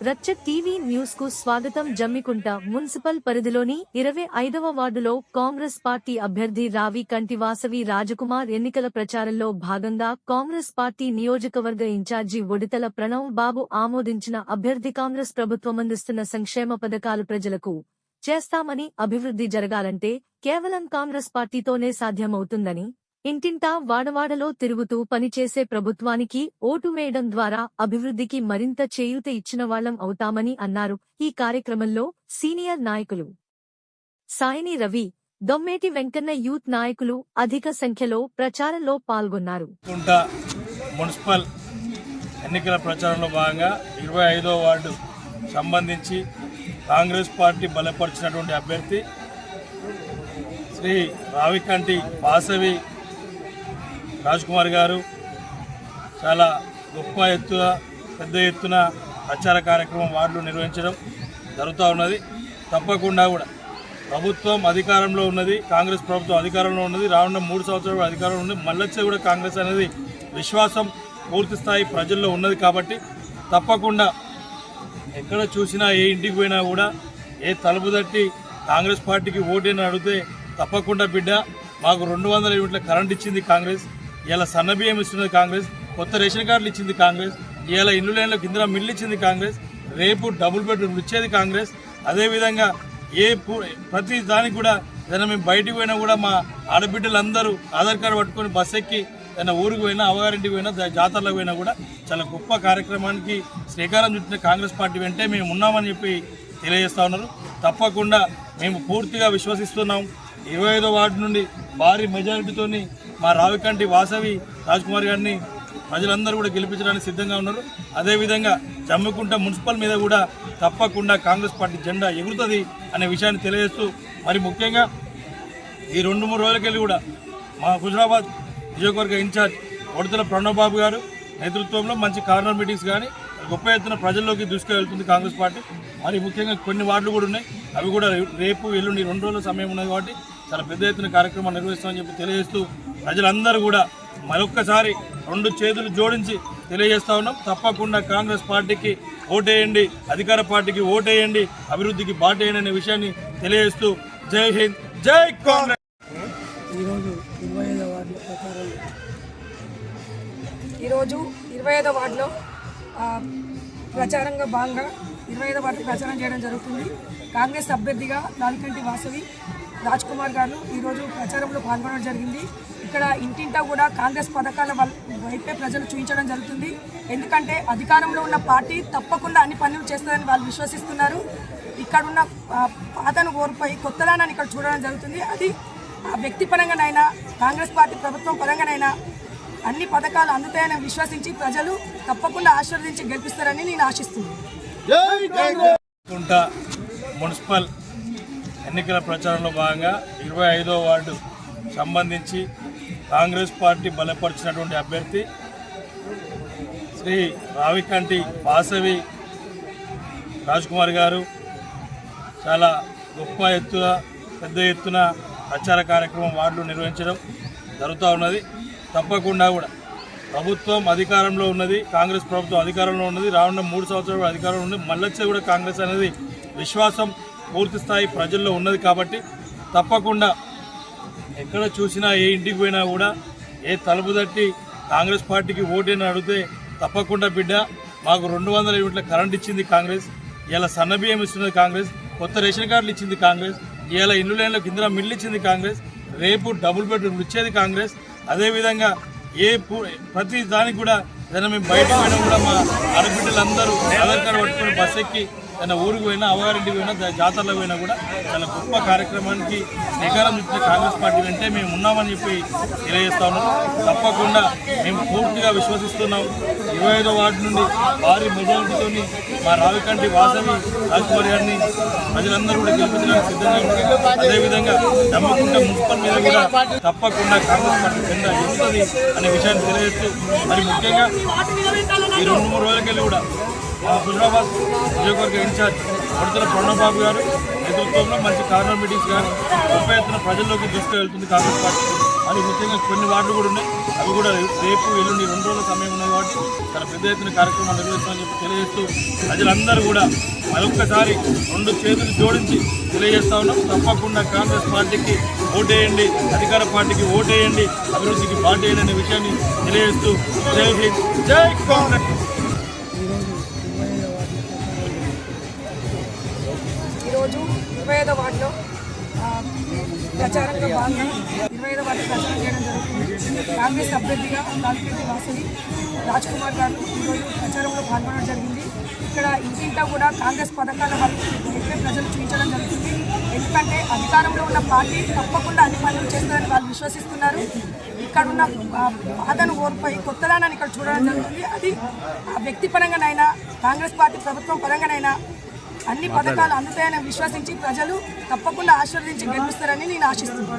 రచ్చ టీవీ న్యూస్కు స్వాగతం జమ్మికుంట మున్సిపల్ పరిధిలోని ఇరవై ఐదవ వార్డులో కాంగ్రెస్ పార్టీ అభ్యర్థి రావి కంటి వాసవి రాజకుమార్ ఎన్నికల ప్రచారంలో భాగంగా కాంగ్రెస్ పార్టీ నియోజకవర్గ ఇన్ఛార్జి ఒడితల ప్రణవ్ బాబు ఆమోదించిన అభ్యర్థి కాంగ్రెస్ ప్రభుత్వం అందిస్తున్న సంక్షేమ పథకాలు ప్రజలకు చేస్తామని అభివృద్ధి జరగాలంటే కేవలం కాంగ్రెస్ పార్టీతోనే సాధ్యమవుతుందని ఇంటింటా వాడవాడలో తిరుగుతూ పనిచేసే ప్రభుత్వానికి ఓటు వేయడం ద్వారా అభివృద్ధికి మరింత చేయూత ఇచ్చిన వాళ్ళం అవుతామని అన్నారు. ఈ కార్యక్రమంలో సీనియర్ నాయకులు సాయిని రవి దొమ్మేటి వెంకన్న యూత్ నాయకులు అధిక సంఖ్యలో ప్రచారంలో పాల్గొన్నారు. మున్సిపల్ ఎన్నికల ప్రచారంలో భాగంగా ఇరవై ఐదో వార్డు సంబంధించి కాంగ్రెస్ పార్టీ బలపరిచినటువంటి అభ్యర్థి శ్రీ రావికంటి వాసవి రాజ్కుమార్ గారు చాలా గొప్ప ఎత్తున పెద్ద ఎత్తున ప్రచార కార్యక్రమం వార్డులు నిర్వహించడం జరుగుతూ ఉన్నది. తప్పకుండా కూడా ప్రభుత్వం అధికారంలో ఉన్నది కాంగ్రెస్ ప్రభుత్వం అధికారంలో ఉన్నది రానున్న మూడు సంవత్సరాలు అధికారంలో ఉన్నది. మళ్ళొచ్చే కూడా కాంగ్రెస్ అనేది విశ్వాసం పూర్తి స్థాయి ప్రజల్లో ఉన్నది కాబట్టి తప్పకుండా ఎక్కడ చూసినా ఏ ఇంటికి పోయినా కూడా ఏ తలుపు తట్టి కాంగ్రెస్ పార్టీకి ఓటీని అడిగితే తప్పకుండా బిడ్డ మాకు రెండు వందల యూనిట్ల కరెంట్ ఇచ్చింది కాంగ్రెస్. ఇలా సన్న బియ్యం ఇస్తున్నది కాంగ్రెస్ కొత్త రేషన్ కార్డులు ఇచ్చింది కాంగ్రెస్ ఇలా ఇల్లు లేని కింద మిల్లు ఇచ్చింది కాంగ్రెస్ రేపు డబుల్ బెడ్రూమ్ ఇచ్చేది కాంగ్రెస్. అదేవిధంగా ఏ ప్రతి దానికి కూడా ఏదైనా మేము బయటికి పోయినా కూడా మా ఆడబిడ్డలందరూ ఆధార్ కార్డు పట్టుకొని బస్ ఎక్కి ఏదైనా ఊరికి పోయినా అవగారింటికి పోయినా జాతరలకు పోయినా కూడా చాలా గొప్ప కార్యక్రమానికి శ్రీకారం చుట్టిన కాంగ్రెస్ పార్టీ వెంటే మేము ఉన్నామని చెప్పి తెలియజేస్తా ఉన్నారు. తప్పకుండా మేము పూర్తిగా విశ్వసిస్తున్నాం. ఇరవై ఐదో వార్డు నుండి భారీ మెజారిటీతోని మా రావికంటి వాసవి రాజ్కుమార్ గారిని ప్రజలందరూ కూడా గెలిపించడానికి సిద్ధంగా ఉన్నారు. అదేవిధంగా జమ్మికుంట మున్సిపల్ మీద కూడా తప్పకుండా కాంగ్రెస్ పార్టీ జెండా ఎగురుతుంది అనే విషయాన్ని తెలియజేస్తూ మరి ముఖ్యంగా ఈ రెండు మూడు రోజులకెళ్ళి కూడా మా హుజరాబాద్ నియోజకవర్గ ఇన్ఛార్జ్ ఒడతల ప్రణవ్ బాబు గారు నేతృత్వంలో మంచి కార్నర్ మీటింగ్స్ కానీ గొప్ప ఎత్తున ప్రజల్లోకి దూసుకెళ్తుంది కాంగ్రెస్ పార్టీ. మరి ముఖ్యంగా కొన్ని వార్డులు కూడా ఉన్నాయి. అవి కూడా రేపు ఎల్లుండి రెండు రోజుల సమయం ఉన్నది కాబట్టి చాలా పెద్ద ఎత్తున కార్యక్రమాలు నిర్వహిస్తామని చెప్పి తెలియజేస్తూ ప్రజలందరూ కూడా మరొక్కసారి రెండు చేతులు జోడించి తెలియజేస్తా ఉన్నాం. తప్పకుండా కాంగ్రెస్ పార్టీకి ఓటేయండి అధికార పార్టీకి ఓటేయండి అభివృద్ధికి బాటేయండి అనే విషయాన్ని తెలియజేస్తూ జై హింద్ జై కాంగ్రెస్. ఈరోజు ఇరవై ఐదో వార్డులో ఈరోజు ఇరవై ఐదో వార్డులో ప్రచారంగా భాగంగా ఇరవై ఐదో వార్డు ప్రచారం చేయడం జరుగుతుంది. కాంగ్రెస్ అభ్యర్థిగా లాల్కంటి వాసవి రాజ్ కుమార్ గారు ఈరోజు ప్రచారంలో పాల్గొనడం జరిగింది. ఇక్కడ ఇంటింటా కూడా కాంగ్రెస్ పథకాల వైపే ప్రజలు చూపించడం జరుగుతుంది. ఎందుకంటే అధికారంలో ఉన్న పార్టీ తప్పకుండా అన్ని పనులు చేస్తుందని వాళ్ళు విశ్వసిస్తున్నారు. ఇక్కడున్న పాతను కోల్పోయి కొత్తదానాన్ని ఇక్కడ చూడడం జరుగుతుంది. అది ఆ వ్యక్తిపరంగానైనా కాంగ్రెస్ పార్టీ ప్రభుత్వం పరంగానైనా అన్ని పథకాలు అందుతాయని విశ్వసించి ప్రజలు తప్పకుండా ఆశీర్వదించి గెలిపిస్తారని నేను ఆశిస్తున్నాను. కుంట మున్సిపల్ ఎన్నికల ప్రచారంలో భాగంగా ఇరవై ఐదో వార్డు సంబంధించి కాంగ్రెస్ పార్టీ బలపరిచినటువంటి అభ్యర్థి శ్రీ రావికంటి వాసవి రాజ్కుమార్ గారు చాలా గొప్ప ఎత్తున పెద్ద ఎత్తున ప్రచార కార్యక్రమం వార్డులు నిర్వహించడం జరుగుతూ ఉన్నది. తప్పకుండా కూడా. ప్రభుత్వం అధికారంలో ఉన్నది కాంగ్రెస్ ప్రభుత్వం అధికారంలో ఉన్నది రానున్న మూడు సంవత్సరాలు అధికారంలో ఉన్నది. మళ్ళొచ్చే కూడా కాంగ్రెస్ అనేది విశ్వాసం పూర్తి స్థాయి ప్రజల్లో ఉన్నది కాబట్టి తప్పకుండా ఎక్కడ చూసినా ఏ ఇంటికి పోయినా కూడా ఏ తలుపు తట్టి కాంగ్రెస్ పార్టీకి ఓటేని అడిగితే తప్పకుండా బిడ్డ మాకు రెండు వందల యూనిట్ల కరెంట్ ఇచ్చింది కాంగ్రెస్ ఇలా సన్నబియ్యం ఇస్తున్నది కాంగ్రెస్ కొత్త రేషన్ కార్డులు ఇచ్చింది కాంగ్రెస్ ఇలా ఇల్లు లేన్లకు కింద మిల్లు ఇచ్చింది కాంగ్రెస్ రేపు డబుల్ బెడ్రూమ్ ఇచ్చేది కాంగ్రెస్ అదేవిధంగా ఏ ప్రతి దానికి కూడా ఏదైనా మేము బయటకు పోయినా కూడా మా ఆడబిడ్డలందరూ ఆధార్ కార్డు పట్టుకుని బస్ ఎక్కి ఏదైనా ఊరికి పోయినా అవగారింటికి పోయినా జాతరలకు పోయినా కూడా చాలా గొప్ప కార్యక్రమానికి శ్రీకారం చుట్టిన కాంగ్రెస్ పార్టీ వెంటే మేము ఉన్నామని చెప్పి తెలియజేస్తా ఉన్నాం. తప్పకుండా మేము పూర్తిగా విశ్వసిస్తున్నాం. ఇరవై ఐదో వార్డు నుండి భారీ మెజారిటీతోని మా రావికంటి వాసవి రాజ్కుమార్ గారిని ప్రజలందరూ కూడా గెలిపించడానికి సిద్ధంగా అదేవిధంగా జమ్మకుంట మున్సిపల్ మీద కూడా తప్పకుండా కాంగ్రెస్ పార్టీ కింద ఇస్తుంది అనే విషయాన్ని తెలియజేస్తూ మరి ముఖ్యంగా ఈ రెండు మూడు రోజులకెళ్ళి కూడా హుజరాబాద్ నియోజకవర్గ ఇన్ఛార్జ్ వడతల ప్రణబాబు గారు నేతృత్వంలో మంచి కార్నర్ మీటింగ్స్ కానీ గొప్ప ఎత్తున ప్రజల్లోకి దూసుకెళ్తుంది కాంగ్రెస్ పార్టీ. అని ముఖ్యంగా కొన్ని వార్డులు కూడా ఉన్నాయి. అవి కూడా రేపు ఎల్లుండి రెండు రోజుల సమయం ఉన్నాయి కాబట్టి తన పెద్ద ఎత్తున కార్యక్రమాలు నిర్వహిస్తామని చెప్పి తెలియజేస్తూ ప్రజలందరూ కూడా మరొక్కసారి రెండు చేతులు జోడించి తెలియజేస్తా ఉన్నాం. తప్పకుండా కాంగ్రెస్ పార్టీకి ఓటేయండి. అధికార పార్టీకి ఓటేయండి. అభివృద్ధికి పార్టీ అనే విషయాన్ని తెలియజేస్తూ జై హింద్. జై కాంగ్రెస్. ప్రచారంగా భాగంగా ఇరవై ఐదో వారికి ప్రచారం చేయడం జరుగుతుంది. కాంగ్రెస్ అభ్యర్థిగా లాల్కెట్టి వాసవి రాజ్ కుమార్ గారు ఈరోజు ప్రచారంలో పాల్గొనడం జరిగింది. ఇక్కడ ఇంటింటా కూడా కాంగ్రెస్ పథకాల వరకు ప్రజలు చూపించడం జరుగుతుంది. ఎందుకంటే అధికారంలో ఉన్న పార్టీ తప్పకుండా అన్ని పనులు చేస్తారని వాళ్ళు విశ్వసిస్తున్నారు. ఇక్కడ ఉన్న బాధను ఓర్పై కొత్తదానాన్ని ఇక్కడ చూడడం జరుగుతుంది. అది ఆ వ్యక్తి పరంగానైనా కాంగ్రెస్ పార్టీ ప్రభుత్వం పరంగానైనా అన్ని పథకాలు అందుతాయని విశ్వసించి ప్రజలు తప్పకుండా ఆశీర్వదించి గెలుస్తారని నేను ఆశిస్తున్నాను